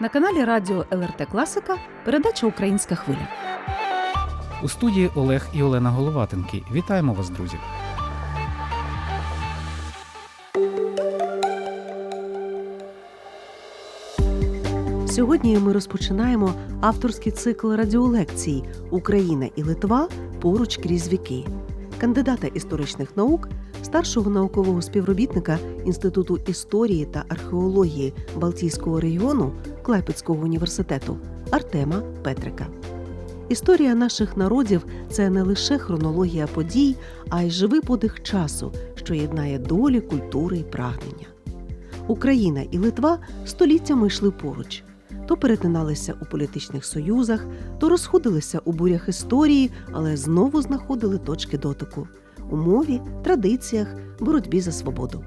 На каналі Радіо ЛРТ Класика передача Українська хвиля. У студії Олег і Олена Головатенки. Вітаємо вас, друзі! Сьогодні ми розпочинаємо авторський цикл радіолекцій Україна і Литва поруч крізь віки. Кандидата історичних наук, старшого наукового співробітника Інституту історії та археології Балтійського регіону Клайпецького університету Артема Петрика. Історія наших народів це не лише хронологія подій, а й живий подих часу, що єднає долі, культури і прагнення. Україна і Литва століттями йшли поруч, то перетиналися у політичних союзах, то розходилися у бурях історії, але знову знаходили точки дотику у мові, традиціях, боротьбі за свободу.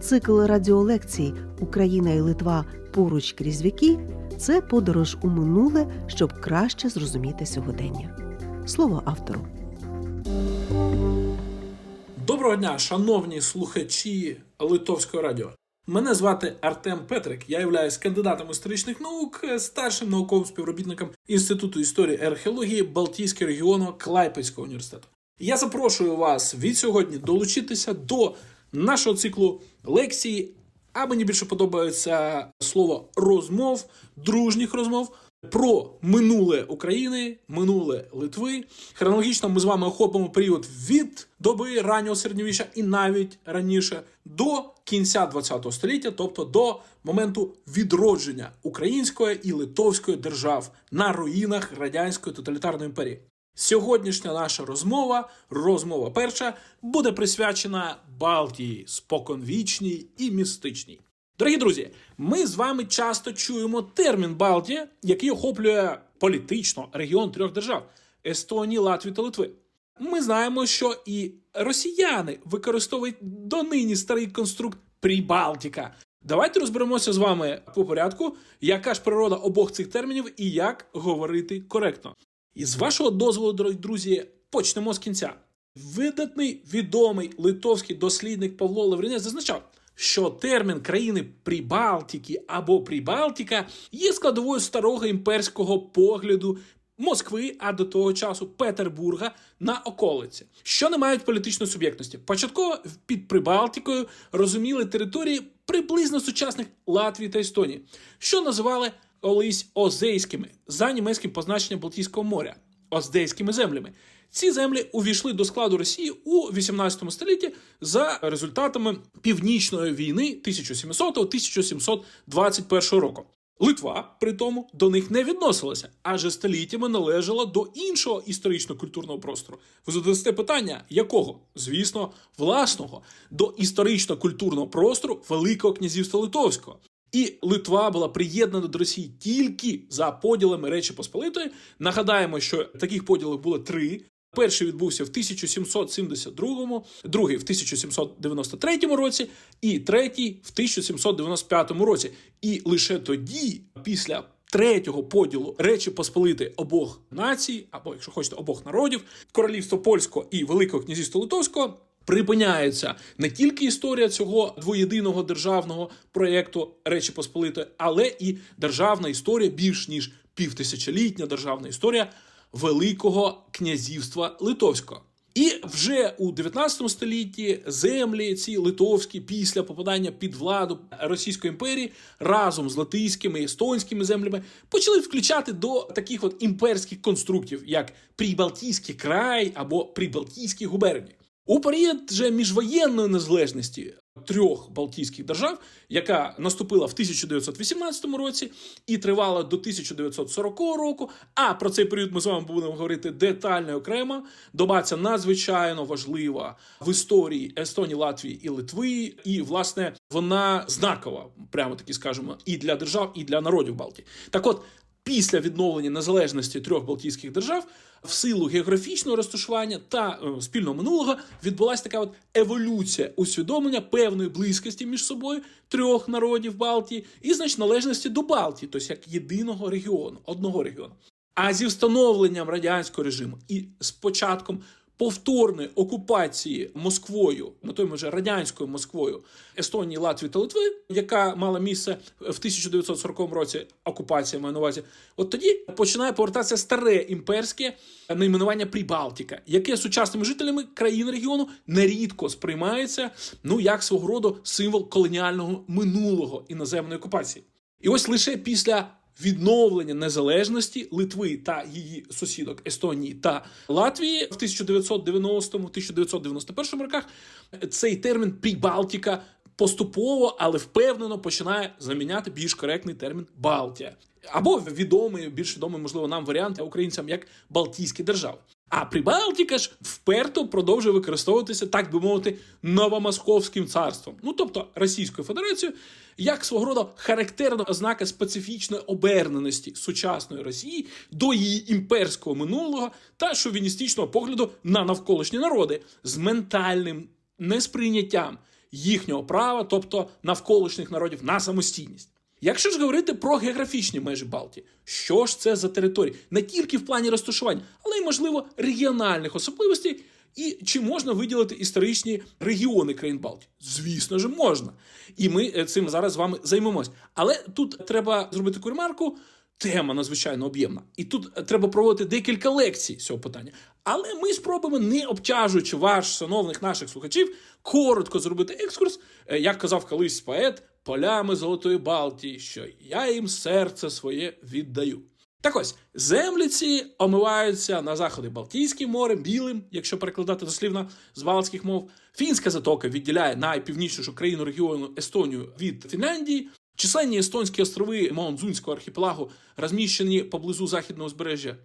Цикл радіолекцій Україна і Литва поруч крізь віки це подорож у минуле, щоб краще зрозуміти сьогодення. Слово автору. Доброго дня, шановні слухачі Литовського радіо. Мене звати Артем Петрик. Я являюсь кандидатом історичних наук, старшим науковим співробітником Інституту історії і археології Балтійського регіону Клайпецького університету. Я запрошую вас від сьогодні долучитися до нашого циклу лекцій. А мені більше подобається слово розмов, дружніх розмов про минуле України, минуле Литви. Хронологічно ми з вами охопимо період від доби раннього середньовіччя і навіть раніше до кінця ХХ століття, тобто до моменту відродження української і литовської держав на руїнах радянської тоталітарної імперії. Сьогоднішня наша розмова, розмова перша, буде присвячена Балтії, споконвічній і містичній. Дорогі друзі, ми з вами часто чуємо термін Балтія, який охоплює політично регіон трьох держав Естонії, Латвії та Литви. Ми знаємо, що і росіяни використовують донині старий конструкт Прибалтіка. Давайте розберемося з вами по порядку, яка ж природа обох цих термінів і як говорити коректно. І з вашого дозволу, дорогі друзі, почнемо з кінця. Видатний відомий литовський дослідник Павло Лавринець зазначав, що термін країни Прибалтики або Прибалтика є складовою старого імперського погляду Москви, а до того часу Петербурга на околиці, що не мають політичної суб'єктності. Початково під Прибалтикою розуміли території приблизно сучасних Латвії та Естонії, що називали колись Озейськими за німецьким позначенням Балтійського моря Оздейськими землями. Ці землі увійшли до складу Росії у 18 столітті за результатами північної війни 1700-1721 року. Литва при тому до них не відносилася, адже століттями належала до іншого історично-культурного простору. Ви задасте питання, якого? Звісно, власного до історично-культурного простору Великого князівства Литовського. І Литва була приєднана до Росії тільки за поділами Речі Посполитої. Нагадаємо, що таких поділів було три. Перший відбувся в 1772, другий в 1793 році, і третій в 1795 році. І лише тоді, після третього поділу Речі Посполити обох націй, або якщо хочете, обох народів, королівства польського і Великого князівства Литовського. Припиняється не тільки історія цього двоєдиного державного проєкту Речі Посполитої, але і державна історія більш ніж півтисячолітня державна історія Великого князівства Литовського. І вже у 19 столітті землі ці литовські після попадання під владу Російської імперії разом з латиськими і естонськими землями почали включати до таких от імперських конструктів, як Прибалтійський край або Прибалтійські губернії. У період же міжвоєнної незалежності трьох Балтійських держав, яка наступила в 1918 році і тривала до 1940 року. А про цей період ми з вами будемо говорити детально і окремо. Доба ця надзвичайно важлива в історії Естонії, Латвії і Литви, і власне вона знакова, прямо таки скажемо, і для держав, і для народів Балтії. Так, от. Після відновлення незалежності трьох Балтійських держав в силу географічного розташування та е, спільного минулого відбулася така от еволюція усвідомлення певної близькості між собою трьох народів Балтії і значить належності до Балтії, тобто як єдиного регіону, одного регіону. А зі встановленням радянського режиму і з початком повторної окупації Москвою, на той вже радянською Москвою Естонії, Латвії та Литви, яка мала місце в 1940 році, окупація маю на увазі, от тоді починає повертатися старе імперське найменування Прибалтика, яке сучасними жителями країн регіону нерідко сприймається ну як свого роду символ колоніального минулого іноземної окупації. І ось лише після відновлення незалежності Литви та її сусідок Естонії та Латвії в 1990-1991 роках. Цей термін Прибалтика поступово, але впевнено починає заміняти більш коректний термін Балтія. Або відомий, більш відомий, можливо, нам варіант українцям як Балтійські держави. А Прибалтика ж вперто продовжує використовуватися, так би мовити, новомосковським царством, ну тобто Російською Федерацією, як свого роду характерна ознака специфічної оберненості сучасної Росії до її імперського минулого та шовіністичного погляду на навколишні народи з ментальним несприйняттям їхнього права, тобто навколишніх народів на самостійність. Якщо ж говорити про географічні межі Балтії, що ж це за території? Не тільки в плані розташування, але й, можливо, регіональних особливостей, і чи можна виділити історичні регіони країн Балтії? Звісно ж, можна. І ми е, цим зараз з вами займемось. Але тут треба зробити таку ремарку. Тема надзвичайно об'ємна, і тут е, треба проводити декілька лекцій цього питання. Але ми спробуємо, не обтяжуючи ваш, шановних наших слухачів, коротко зробити екскурс, е, як казав колись поет, полями Золотої Балтії, що я їм серце своє віддаю. Так ось землі ці омиваються на заходи Балтійським морем, білим, якщо перекладати дослівно з балтських мов. Фінська затока відділяє найпівнічнішу країну регіону Естонію від Фінляндії. Численні естонські острови Маунзунського архіпелагу розміщені поблизу західного узбережжя.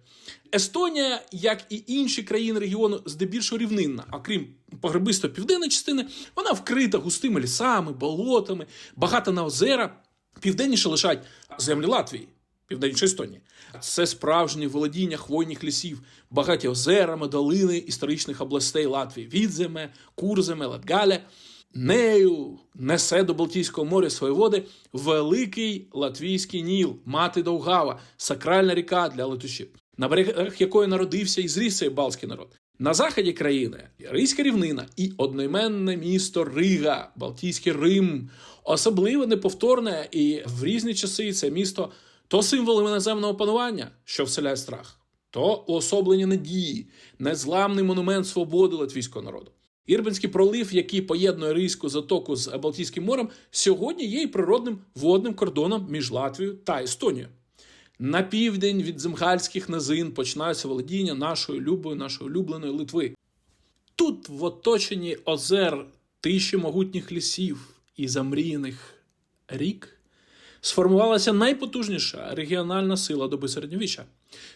Естонія, як і інші країни регіону, здебільшого рівнинна, а крім погребисто південної частини, вона вкрита густими лісами, болотами, багата на озера. Південніше лишать землі Латвії, південніше Естонії. Це справжнє володіння хвойних лісів, багаті озерами, долини історичних областей Латвії Відземе, Курземе, Латгаля. Нею несе до Балтійського моря свої води великий латвійський Ніл, мати Довгава, сакральна ріка для летушів, на берегах якої народився і зріс цей балтський народ. На заході країни Ризька рівнина і одноіменне місто Рига, Балтійський Рим, особливо неповторне, і в різні часи це місто то символ іноземного панування, що вселяє страх, то уособлення надії, незламний монумент свободи латвійського народу. Ірбинський пролив, який поєднує Ризьку затоку з Балтійським морем, сьогодні є і природним водним кордоном між Латвією та Естонією. На південь від земгальських низин починаються володіння нашої любої, нашої улюбленої Литви. Тут, в оточенні озер, тиші могутніх лісів і замріяних рік, сформувалася найпотужніша регіональна сила доби середньовіччя.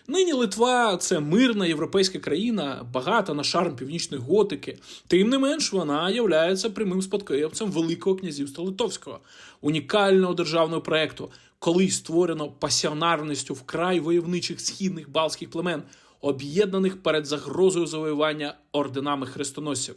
Нині Литва це мирна європейська країна, багата на шарм північної готики. Тим не менш, вона являється прямим спадкоємцем Великого князівства Литовського, унікального державного проекту, колись створено пасіонарністю вкрай войовничих східних балтських племен, об'єднаних перед загрозою завоювання орденами хрестоносців.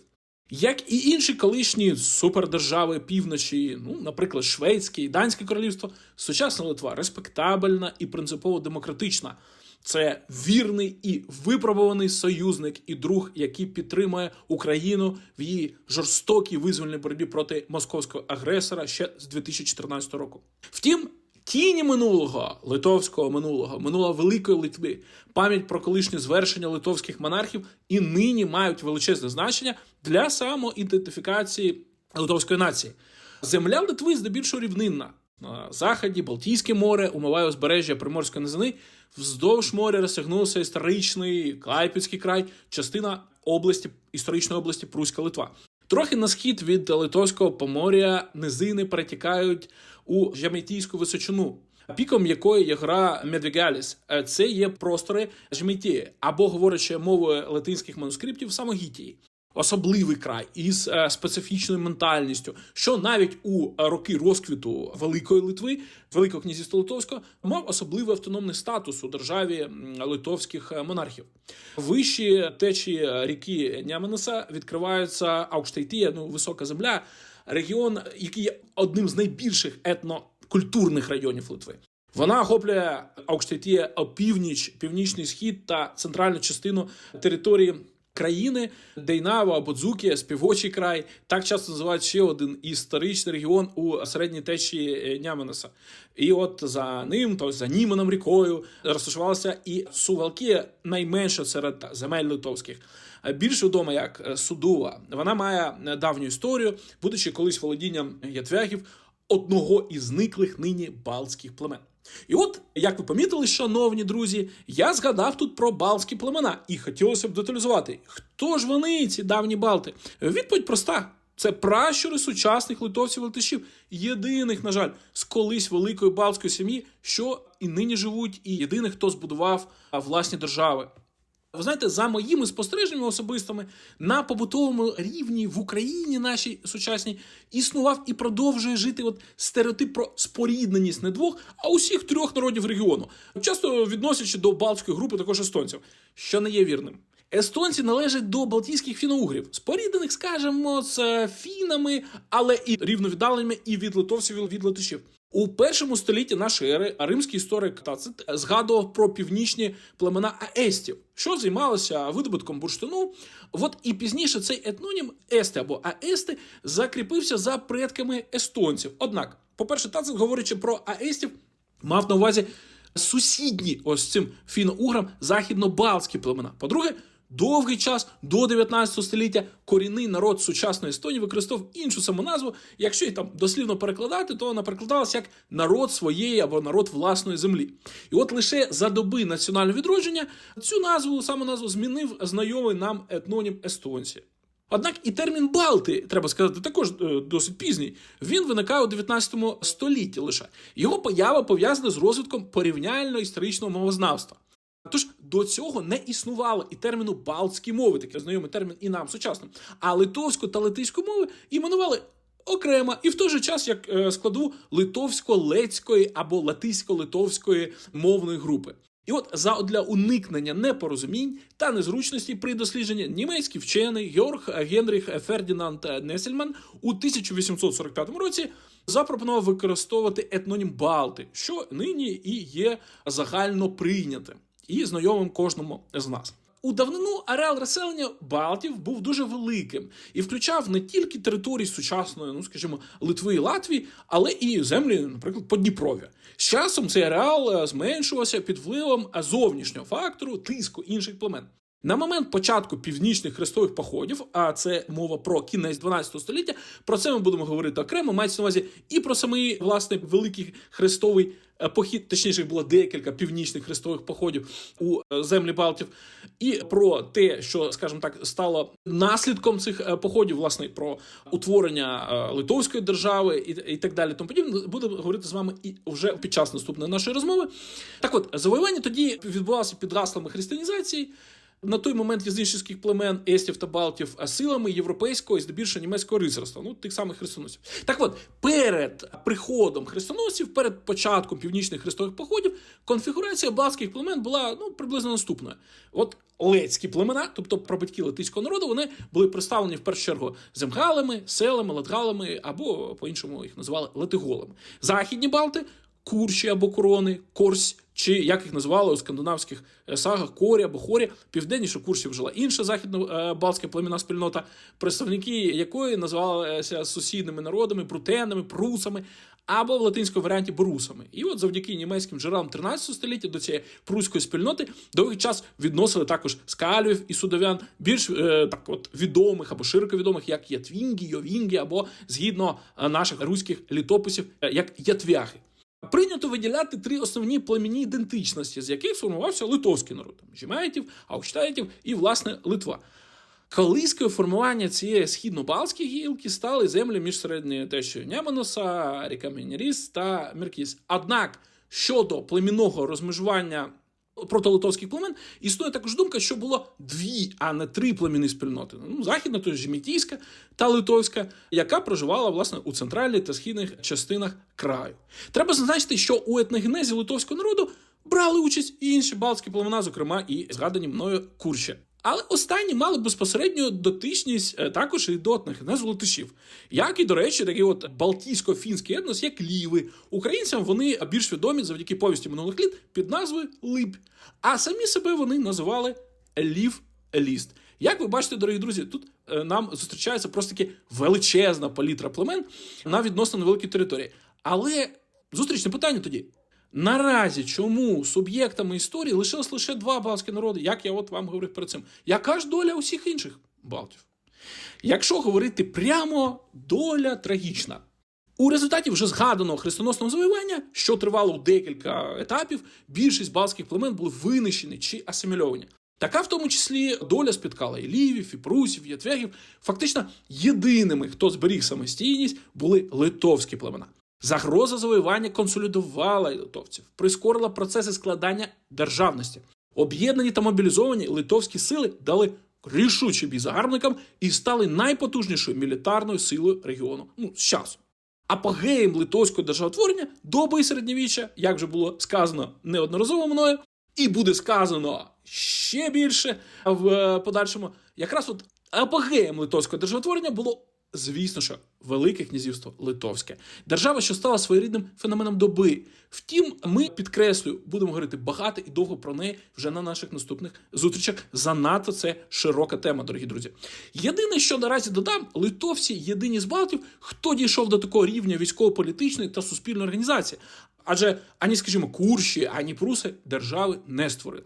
Як і інші колишні супердержави півночі, ну, наприклад, Шведське і Данське королівство, сучасна Литва респектабельна і принципово демократична. Це вірний і випробуваний союзник і друг, який підтримує Україну в її жорстокій визвольній боротьбі проти московського агресора ще з 2014 року. Втім, тіні минулого литовського минулого, минулого великої Литви, пам'ять про колишні звершення литовських монархів і нині мають величезне значення для самоідентифікації литовської нації. Земля Литви здебільшого рівнинна. На заході Балтійське море умиває узбережжя Приморської низини. Вздовж моря розтягнувся історичний Клайпецький край, частина області історичної області Пруська Литва. Трохи на схід від Литовського поморя низини перетікають у Жемітійську височину, піком якої є гора Медвегаліс. Це є простори Жемітії, або говорячи мовою латинських манускриптів Самогітії. Особливий край із е, специфічною ментальністю, що навіть у е, роки розквіту Великої Литви, Великого князівства Литовського, мав особливий автономний статус у державі литовських е, монархів. Вищі течії ріки Няманеса відкриваються Аукштейтія, ну висока земля, регіон, який є одним з найбільших етнокультурних районів Литви. Вона охоплює Аукштейтія опівніч, північний схід та центральну частину території країни Дейнаво або Дзукія, співочий край. Так часто називають ще один історичний регіон у середній течії е, Няманеса. І от за ним, тобто за Німаном рікою, розташувалася і Сувалкія, найменша серед земель литовських. Е, Більш відома як е, Судува. Вона має давню історію, будучи колись володінням ятвягів, одного із зниклих нині балтських племен. І от, як ви помітили, шановні друзі, я згадав тут про балтські племена і хотілося б деталізувати, хто ж вони, ці давні балти? Відповідь проста. Це пращури сучасних литовців латишів, єдиних, на жаль, з колись великої балтської сім'ї, що і нині живуть, і єдиних, хто збудував власні держави. Ви знаєте, за моїми спостереженнями особистими на побутовому рівні в Україні нашій сучасній існував і продовжує жити от стереотип про спорідненість не двох, а усіх трьох народів регіону, часто відносячи до балтської групи також естонців, що не є вірним. Естонці належать до балтійських фіноугрів, споріднених, скажімо, з фінами, але і рівновіддаленими і від литовців, і від латишів. У першому столітті нашої ери римський історик Тацит згадував про північні племена аестів, що займалися видобутком бурштину. От і пізніше цей етнонім Ести або Аести закріпився за предками естонців. Однак, по-перше, Тацит, говорячи про аестів, мав на увазі сусідні ось цим фіно-уграм західно-балтські племена. По-друге, довгий час до 19 століття корінний народ сучасної Естонії використовував іншу самоназву. Якщо її там дослівно перекладати, то вона перекладалася як народ своєї або народ власної землі. І от лише за доби національного відродження цю назву самоназву змінив знайомий нам етнонім естонці. Однак і термін Балти, треба сказати, також е, досить пізній. Він виникає у 19 столітті лише. Його поява пов'язана з розвитком порівняльно-історичного мовознавства. Тож до цього не існувало і терміну балтські мови, такий знайомий термін і нам сучасним. А литовську та латиську мови іменували окремо і в той же час як е, складову литовсько-лецької або латисько-литовської мовної групи. І от задля уникнення непорозумінь та незручності при дослідженні німецький вчений Георг Генріх Фердінанд Несельман у 1845 році запропонував використовувати етнонім Балти, що нині і є загально прийнятим і знайомим кожному з нас. У давнину ареал розселення Балтів був дуже великим і включав не тільки території сучасної, ну скажімо, Литви і Латвії, але і землі, наприклад, Подніпров'я. З часом цей ареал е, зменшувався під впливом е, зовнішнього фактору тиску інших племен. На момент початку північних хрестових походів, а це мова про кінець 12 століття, про це ми будемо говорити окремо. Мається на увазі і про самий власне великий хрестовий е, похід, точніше було декілька північних хрестових походів у е, землі Балтів, і про те, що, скажімо так, стало наслідком цих е, походів, власне, про утворення Литовської держави і, і так далі. Тому подібне будемо говорити з вами і вже під час наступної нашої розмови. Так, от завоювання тоді відбувалося під гаслами християнізації. На той момент язичницьких племен естів та балтів силами європейського і здебільшого німецького рицарства, ну тих самих хрестоносців. Так от, перед приходом хрестоносців, перед початком північних хрестових походів, конфігурація балтських племен була ну приблизно наступною. От лецькі племена, тобто прабатьки латиського народу, вони були представлені в першу чергу земгалами, селами, латгалами або по-іншому їх називали латиголами. Західні балти. Курші або корони, Корсь, чи як їх називали у скандинавських е, сагах, Корі або Хорі. Південніше Куршів жила інша західно-балтська племінна спільнота, представники якої називалися сусідними народами, брутенами, прусами або в латинському варіанті борусами. І от завдяки німецьким джерелам 13 століття до цієї пруської спільноти довгий час відносили також скалівів і судовян, більш е, так от відомих або широко відомих, як Ятвінгі, Йовінгі, або згідно е, наших руських літописів, е, як Ятвяги. Прийнято виділяти три основні племінні ідентичності, з яких сформувався литовський народ Жімаєтів, Аукштаєтів і, власне, Литва. Колискою формування цієї східно-балтської гілки стали землі між середньою течією Нямануса, ріками Неріс та Меркіс. Однак щодо племінного розмежування протолитовських племен існує також думка, що було дві, а не три племінні спільноти. Ну, західна, то Жемітійська та Литовська, яка проживала власне у центральній та східних частинах краю. Треба зазначити, що у етногенезі литовського народу брали участь і інші балтські племена, зокрема і згадані мною Курші. Але останні мали безпосередню дотичність е, також і до етногенезу латишів. Як і, до речі, такий от балтійсько-фінський етнос, як ліви. Українцям вони більш відомі завдяки повісті минулих літ під назвою Либ. А самі себе вони називали Лів Ліст. Як ви бачите, дорогі друзі, тут е, нам зустрічається просто таки величезна палітра племен на відносно невеликій території. Але зустрічне питання тоді. Наразі чому суб'єктами історії лишилось лише два балтські народи, як я от вам говорив перед цим? Яка ж доля усіх інших Балтів? Якщо говорити прямо, доля трагічна. У результаті вже згаданого хрестоносного завоювання, що тривало у декілька етапів, більшість балтських племен були винищені чи асимільовані. Така в тому числі доля спіткала і лівів, і прусів, і ятвягів. Фактично, єдиними, хто зберіг самостійність, були литовські племена. Загроза завоювання консолідувала литовців, прискорила процеси складання державності. Об'єднані та мобілізовані литовські сили дали рішучий бій загарбникам і стали найпотужнішою мілітарною силою регіону. Ну, з часу. Апогеєм литовського державотворення доби і середньовіччя, як вже було сказано неодноразово мною, і буде сказано ще більше в е, подальшому. Якраз от апогеєм литовського державотворення було, звісно, що Велике князівство Литовське, держава, що стала своєрідним феноменом доби. Втім, ми підкреслюю, будемо говорити багато і довго про неї вже на наших наступних зустрічах. Занадто це широка тема, дорогі друзі. Єдине, що наразі додам, литовці єдині з Балтів, хто дійшов до такого рівня військово-політичної та суспільної організації. Адже ані, скажімо, курші, ані пруси держави не створили.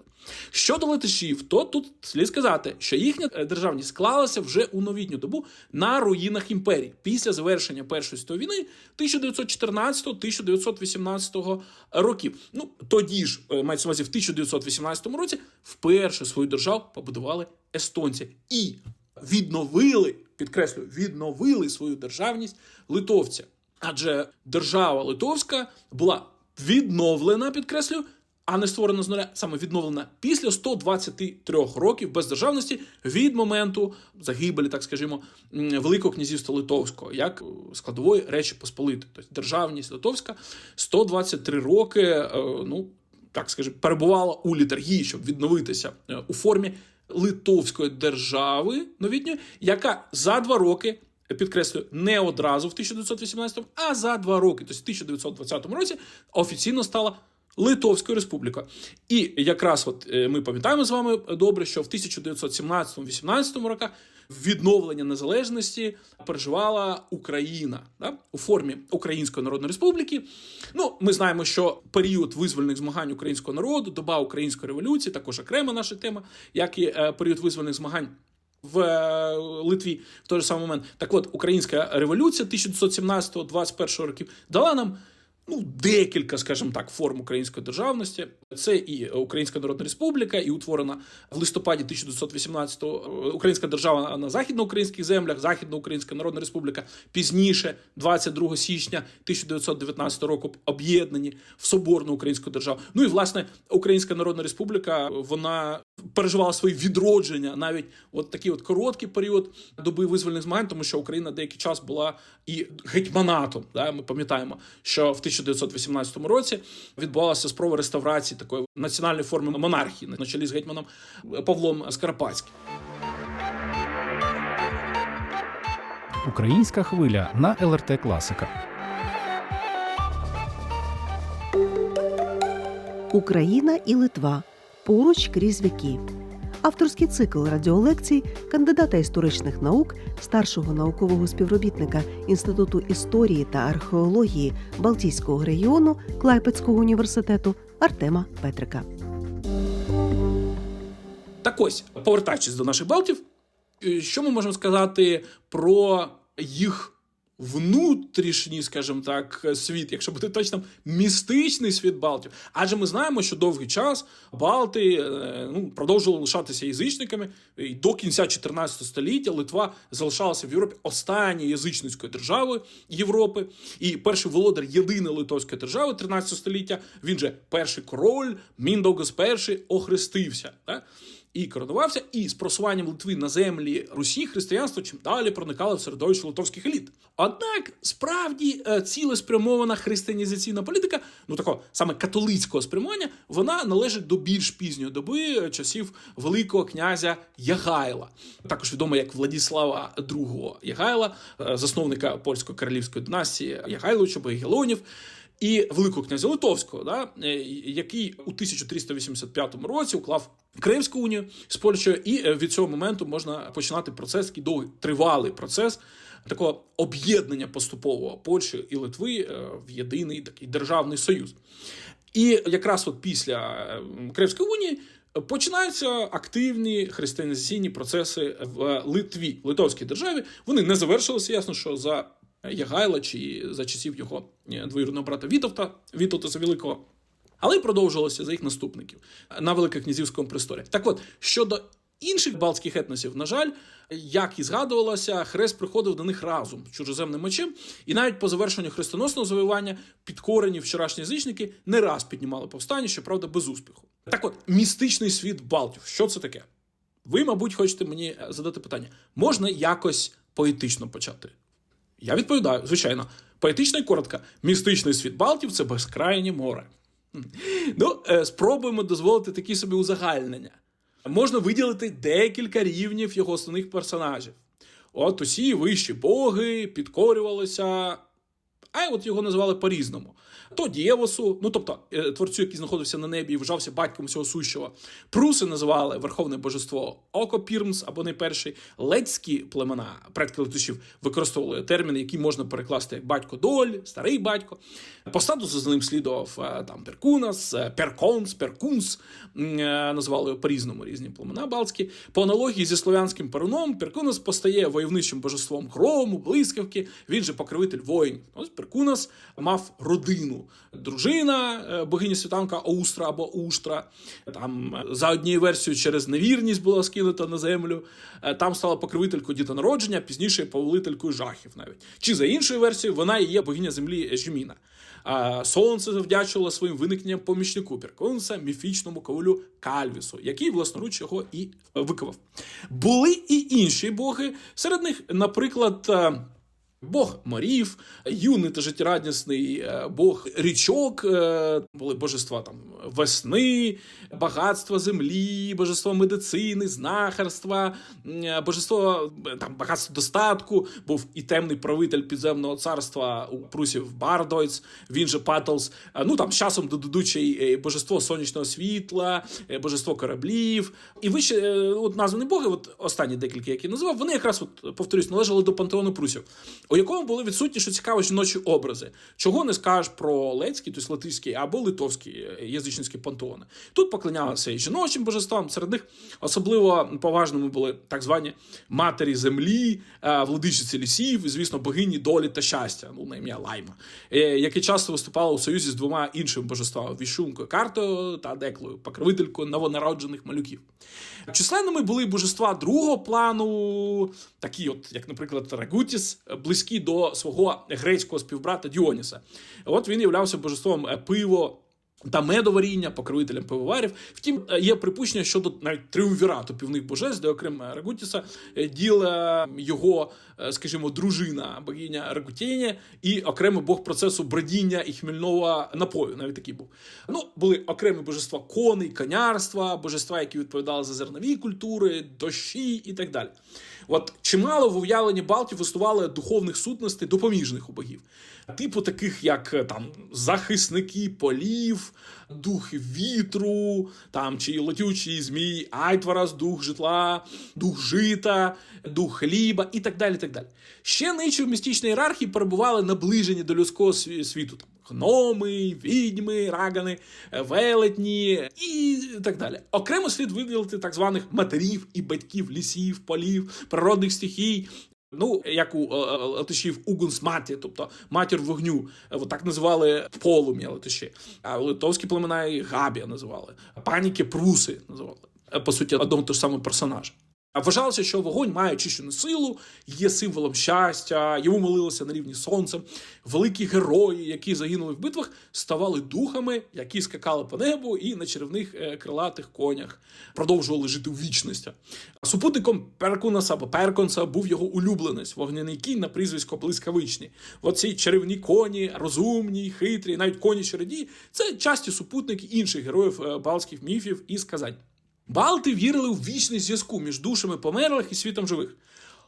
Щодо латишів, то тут слід сказати, що їхня е, державність склалася вже у новітню добу на руїнах імперії після завершення Першої світової війни 1914-1918 років. Ну тоді ж е, мається на увазі в 1918 році вперше свою державу побудували естонці і відновили, підкреслюю, відновили свою державність литовці. Адже держава Литовська була відновлена, підкреслюю, а не створена з нуля, саме відновлена після 123 років бездержавності від моменту загибелі, так скажімо, Великого князівства Литовського, як складової речі Посполити. Тобто державність Литовська 123 роки, е, ну так скажімо, перебувала у літаргії, щоб відновитися е, у формі литовської держави новітньої, яка за два роки підкреслюю, не одразу в 1918, а за два роки, тобто в 1920 році, офіційно стала Литовською республікою. І якраз от е, ми пам'ятаємо з вами добре, що в 1917-18 роках відновлення незалежності переживала Україна да, у формі Української Народної Республіки. Ну, ми знаємо, що період визвольних змагань українського народу, доба української революції, також окрема наша тема, як і е, період визвольних змагань в е, Литві в той же самий момент. Так от, українська революція 1917-21 років дала нам ну, декілька, скажімо так, форм української державності. Це і Українська Народна Республіка, і утворена в листопаді 1918-го Українська держава на західноукраїнських землях, Західноукраїнська Народна Республіка. Пізніше, 22 січня 1919 року, об'єднані в соборну українську державу. Ну і власне Українська Народна Республіка вона переживала свої відродження навіть от такий от короткий період доби визвольних змагань, тому що Україна деякий час була і гетьманатом. Да, ми пам'ятаємо, що в 1918 році відбувалася спроба реставрації такої національної форми монархії на чолі з гетьманом Павлом Скарпатським. Українська хвиля на ЛРТ Класика. Україна і Литва поруч крізь віки. Авторський цикл радіолекцій кандидата історичних наук, старшого наукового співробітника Інституту історії та археології Балтійського регіону Клайпецького університету Артема Петрика. Так ось, повертаючись до наших балтів, е, що ми можемо сказати про їх внутрішній, скажімо так, світ, якщо бути точним, містичний світ Балтів. Адже ми знаємо, що довгий час Балти е, ну, продовжували лишатися язичниками, і до кінця 14 століття Литва залишалася в Європі останньою язичницькою державою Європи. І перший володар єдиної литовської держави 13 століття, він же перший король Міндаугас І охрестився. Так? І коронувався, і з просуванням Литви на землі Русі християнство чим далі проникало в середовище литовських еліт. Однак справді е, цілеспрямована християнізаційна політика, ну такого саме католицького спрямування, вона належить до більш пізньої доби е, часів Великого князя Ягайла, також відомо як Владіслава II Ягайла, е, засновника польської королівської династії Ягайловича Ягелонів. І Великого князя Литовського, да, е, який у 1385 році уклав Кримську унію з Польщею, і е, від цього моменту можна починати процес, такий довгий тривалий процес такого об'єднання поступового Польщі і Литви е, в єдиний такий державний союз. І якраз от після Кримської унії починаються активні християнізаційні процеси в Литві, Литовській державі. Вони не завершилися, ясно, що за Ягайла чи за часів його е, двоюродного брата Вітовта, Вітовта Великого. Але й продовжилося за їх наступників на Великокнязівському престолі. Так от, щодо інших балтських етносів, на жаль, як і згадувалося, хрест приходив до них разом чужоземним мечем, і навіть по завершенню хрестоносного завоювання підкорені вчорашні язичники не раз піднімали повстання, щоправда, без успіху. Так от, містичний світ Балтів, що це таке? Ви, мабуть, хочете мені задати питання: можна якось поетично почати? Я відповідаю, звичайно, поетично і коротко. Містичний світ Балтів це безкрайнє море. Ну, е, спробуємо дозволити такі собі узагальнення. Можна виділити декілька рівнів його основних персонажів. От усі вищі боги підкорювалися, от його називали по-різному. То Дєвосу, ну тобто е, творцю, який знаходився на небі і вважався батьком всього сущого. Пруси називали верховне божество Окопірмс або найперший. Лецькі племена, предки летушів, використовували терміни, які можна перекласти як батько доль, старий батько. По за ним слідував е, там Перкунас, е, Перконс, Перкунс, називали по-різному різні племена балтські. По аналогії зі слов'янським перуном, Перкунас постає войовничим божеством грому, блискавки, він же покровитель воїнів. Ось Перкунас мав родину. Дружина, е, богиня світанка Аустра або Уштра. Там е, за однією версією через невірність була скинута на землю. Е, Там стала покровителькою дітонародження, пізніше повелителькою жахів навіть. Чи за іншою версією, вона і є богиня землі Жеміна. А Сонце завдячувало своїм виникненням помічнику Перконса, міфічному ковалю Кальвісу, який власноруч його і виковав. Були і інші боги. Серед них, наприклад. Бог морів, юний та життєрадісний е, Бог річок, е, були божества там весни, багатства землі, божество медицини, знахарства, е, божество там багатства достатку. Був і темний правитель підземного царства у прусів Бардойц, він же Патлс. Ну там з часом додадуть ще й е, божество сонячного світла, божество кораблів. І вище от названі боги, от останні декілька, які я назвав, вони якраз от повторюсь, належали до пантеону прусів, у якому були відсутні, що цікаво, жіночі образи. Чого не скажеш про лецький, тобто латиський або литовський е, язичницькі пантеони. Тут поклонялися і жіночим божествам. Серед них особливо поважними були так звані матері землі, е, владичиці лісів, і, звісно, богині долі та щастя, ну на ім'я Лайма, е, які часто виступали у союзі з двома іншими божествами Вішункою Картою та Деклою, покровителькою новонароджених малюків. Численними були божества другого плану, такі, от, як, наприклад, Рагутіс, близькі до свого грецького співбрата Діоніса. От він являвся божеством е, пиво. Та медоваріння, покровителем пивоварів. Втім, е, є припущення щодо навіть тріумвірату півних божеств, де окрім е, Рагутіса діла його, скажімо, дружина, богиня Рагутєння, і окремий бог процесу бродіння і хмільного напою. Навіть такий був. Ну, були окремі божества коней, конярства, божества, які відповідали за зернові культури, дощі і так далі. От чимало в уявленні Балтів існували духовних сутностей допоміжних у богів, типу таких, як е, там захисники полів, дух вітру, там чи летючий змій, Айтварас, дух житла, дух жита, дух хліба і так далі. так далі. Ще нижче в містичній ієрархії перебували наближені до людського світу. Там, Гноми, відьми, рагани, е, велетні і так далі. Окремо слід виділити так званих матерів і батьків лісів, полів, природних стихій. Ну, як у е, е, латишів Угунсматі, тобто матір вогню, так називали полум'я латиші. А литовські племена і Габія називали, паніки Пруси називали. По суті, одного того ж самого персонажа. Вважалося, що вогонь має очищену силу, є символом щастя, йому молилися на рівні сонцем. Великі герої, які загинули в битвах, ставали духами, які скакали по небу і на чарівних е, крилатих конях продовжували жити у вічності. Супутником Перкунаса або Перконса був його улюбленець, вогняний кінь на прізвисько блискавичні. Оці чарівні коні, розумні, хитрі, навіть коні череді це часті супутники інших героїв е, балтських міфів і сказань. Балти вірили в вічний зв'язку між душами померлих і світом живих.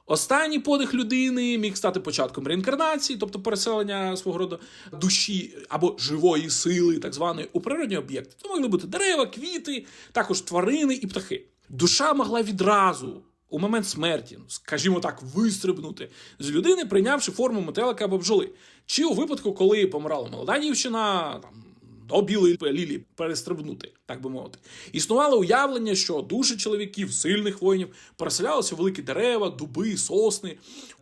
Останній подих людини міг стати початком реінкарнації, тобто переселення свого роду душі або живої сили, так званої, у природні об'єкти. Це могли бути дерева, квіти, також тварини і птахи. Душа могла відразу. У момент смерті, ну, скажімо так, вистрибнути з людини, прийнявши форму метелика або бджоли. Чи у випадку, коли помирала молода дівчина, там до білої лілії перестрибнути, так би мовити. Існувало уявлення, що душі чоловіків, сильних воїнів, переселялися в великі дерева, дуби, сосни.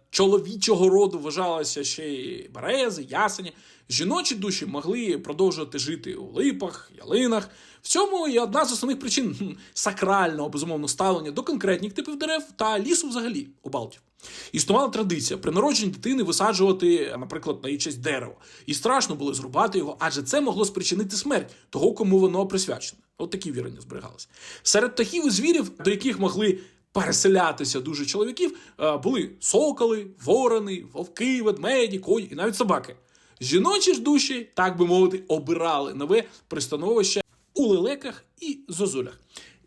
Чоловічого роду вважалося ще й берези, ясені. Жіночі душі могли продовжувати жити у липах, ялинах. В цьому і одна з основних причин сакрального безумовно ставлення до конкретних типів дерев та лісу взагалі у Балтії. Існувала традиція при народженні дитини висаджувати, наприклад, на її честь дерево. І страшно було зрубати його, адже це могло спричинити смерть того, кому воно присвячене. От такі вірення зберігалися. Серед птахів і звірів, до яких могли переселятися дуже чоловіків, е, були соколи, ворони, вовки, ведмеді, коні і навіть собаки. Жіночі ж душі, так би мовити, обирали нове пристановище у лелеках і зозулях.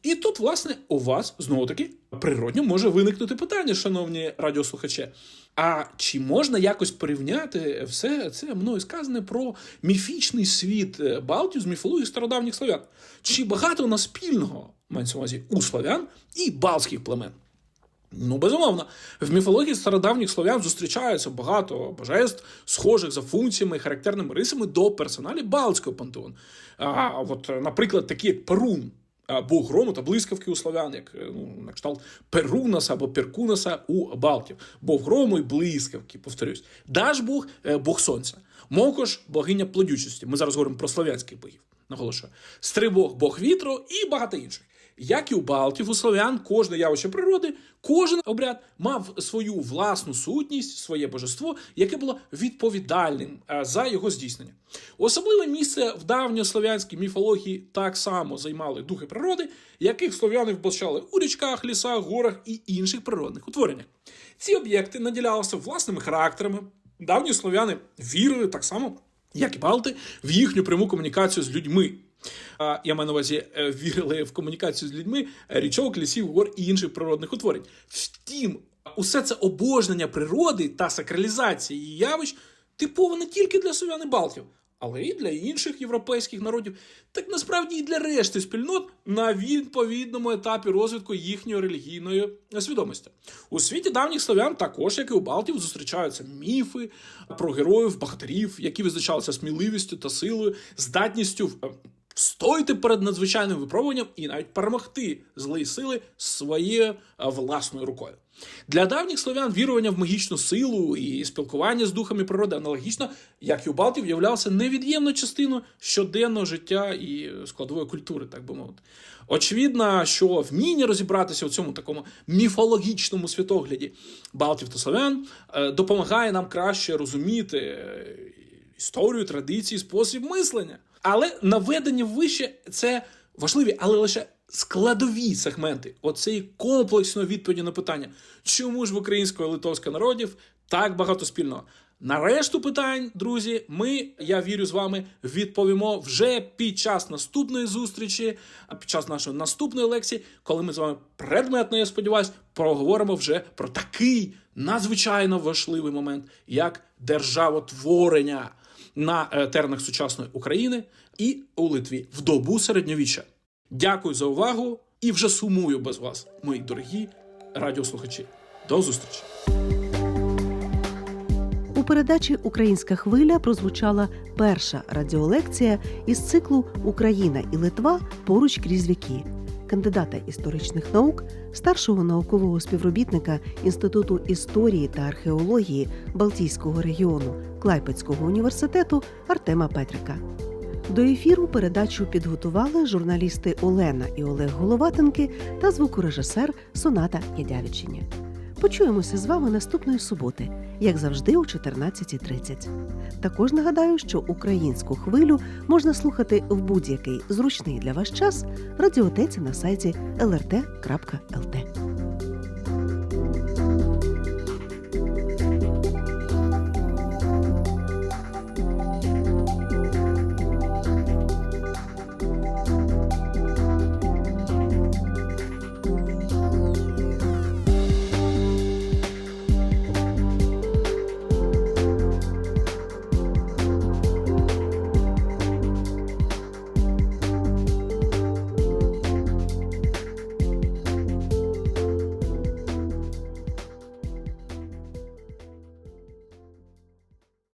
І тут, власне, у вас знову таки природньо може виникнути питання, шановні радіослухачі. А чи можна якось порівняти все це мною сказане про міфічний світ е, Балтії з міфології стародавніх славян? Чи багато у нас спільного мається увазі у славян і балтських племен? Ну, безумовно, в міфології стародавніх слов'ян зустрічається багато божеств, схожих за функціями і характерними рисами до персоналів Балтського пантеону. А от, наприклад, такі як Перун, а, бог грому та блискавки у славян, як е, ну, на кшталт Перунаса або Перкунаса у Балтів, бог грому і блискавки, повторюсь. Даж Бог е, сонця, Мокош богиня плодючості. Ми зараз говоримо про славянських богів. Наголошую. Стрибог бог вітру і багато інших. Як і у Балтів, у слов'ян, кожне явище природи, кожен обряд мав свою власну сутність, своє божество, яке було відповідальним е, за його здійснення. Особливе місце в давньослов'янській міфології так само займали духи природи, яких слов'яни вбачали у річках, лісах, горах і інших природних утвореннях. Ці об'єкти наділялися власними характерами. Давні слов'яни вірили так само, як і Балти, в їхню пряму комунікацію з людьми. Я маю на увазі е, вірили в комунікацію з людьми е, річок, лісів, гор і інших природних утворень. Втім, усе це обожнення природи та сакралізація її явищ типово не тільки для слов'ян і Балтів, але й для інших європейських народів, так насправді і для решти спільнот на відповідному етапі розвитку їхньої релігійної свідомості. У світі давніх слов'ян, також як і у Балтів, зустрічаються міфи про героїв, богатирів, які визначалися сміливістю та силою, здатністю е, стояти перед надзвичайним випробуванням і навіть перемогти злої сили своєю е, власною рукою. Для давніх слов'ян вірування в магічну силу і спілкування з духами природи аналогічно, як і у Балтів, являлося невід'ємною частиною щоденного життя і складової культури, так би мовити. Очевидно, що вміння розібратися у цьому такому міфологічному світогляді Балтів та слов'ян е, допомагає нам краще розуміти е, історію, традиції, спосіб мислення. Але наведення вище це важливі, але лише складові сегменти оцеї комплексної відповіді на питання, чому ж в українського і литовського народів так багато спільного. На решту питань, друзі, ми, я вірю з вами, відповімо вже під час наступної зустрічі, а під час нашої наступної лекції, коли ми з вами предметно, я сподіваюся, проговоримо вже про такий надзвичайно важливий момент, як державотворення на е, теренах сучасної України і у Литві в добу середньовіччя. Дякую за увагу і вже сумую без вас, мої дорогі радіослухачі. До зустрічі! У передачі Українська хвиля прозвучала перша радіолекція із циклу Україна і Литва поруч крізь віки кандидата історичних наук, старшого наукового співробітника Інституту історії та археології Балтійського регіону Клайпецького університету Артема Петрика. До ефіру передачу підготували журналісти Олена і Олег Головатенки та звукорежисер Соната Ядявичині. Почуємося з вами наступної суботи, як завжди, о 14.30. Також нагадаю, що українську хвилю можна слухати в будь-який зручний для вас час радіотеці на сайті lrt.lt.